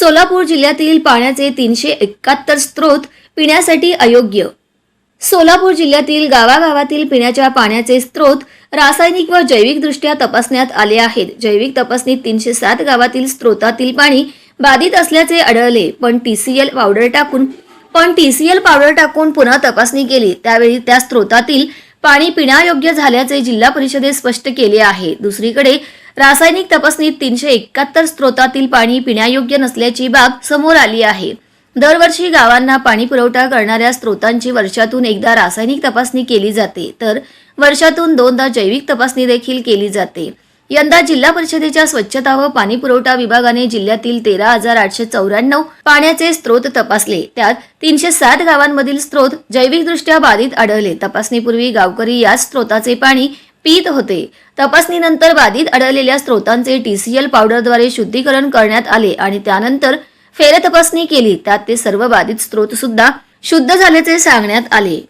सोलापूर जिल्ह्यातील पाण्याचे तीनशे एकाहत्तर स्त्रोत पिण्यासाठी अयोग्य. सोलापूर जिल्ह्यातील गावागावातील पिण्याच्या पाण्याचे स्त्रोत रासायनिक व जैविकदृष्ट्या तपासण्यात आले आहेत. जैविक तपासणीत तीनशे सात गावातील स्त्रोतातील पाणी बाधित असल्याचे आढळले पण टीसीएल पावडर टाकून पण टीसीएल पावडर टाकून पुन्हा तपासणी केली. त्यावेळी त्या स्त्रोतातील पाणी पिण्यायोग्य झाल्याचे जिल्हा परिषदेत स्पष्ट केले आहे. दुसरीकडे रासायनिक तपासणीत तीनशे एकाहत्तर स्त्रोतातील पाणी पिण्यायोग्य नसल्याची बाब समोर आली आहे. दरवर्षी गावांना पाणी पुरवठा करणाऱ्या स्त्रोतांची वर्षातून एकदा रासायनिक तपासणी केली जाते तर वर्षातून दोनदा जैविक तपासणी देखील केली जाते. यंदा जिल्हा परिषदेच्या स्वच्छता व पाणी पुरवठा विभागाने जिल्ह्यातील तेरा हजार आठशे चौऱ्याण्णव पाण्याचे स्त्रोत तपासले. त्यात तीनशे सात गावांमधील स्त्रोत जैविकदृष्ट्या बाधित आढळले. तपासणीपूर्वी गावकरी याच स्त्रोताचे पाणी पीत होते. तपासणीनंतर बाधित आढळलेल्या स्रोतांचे टीसीएल पावडरद्वारे शुद्धीकरण करण्यात आले आणि त्यानंतर फेरतपासणी केली. त्यात ते सर्व बाधित स्रोत सुद्धा शुद्ध झाल्याचे सांगण्यात आले.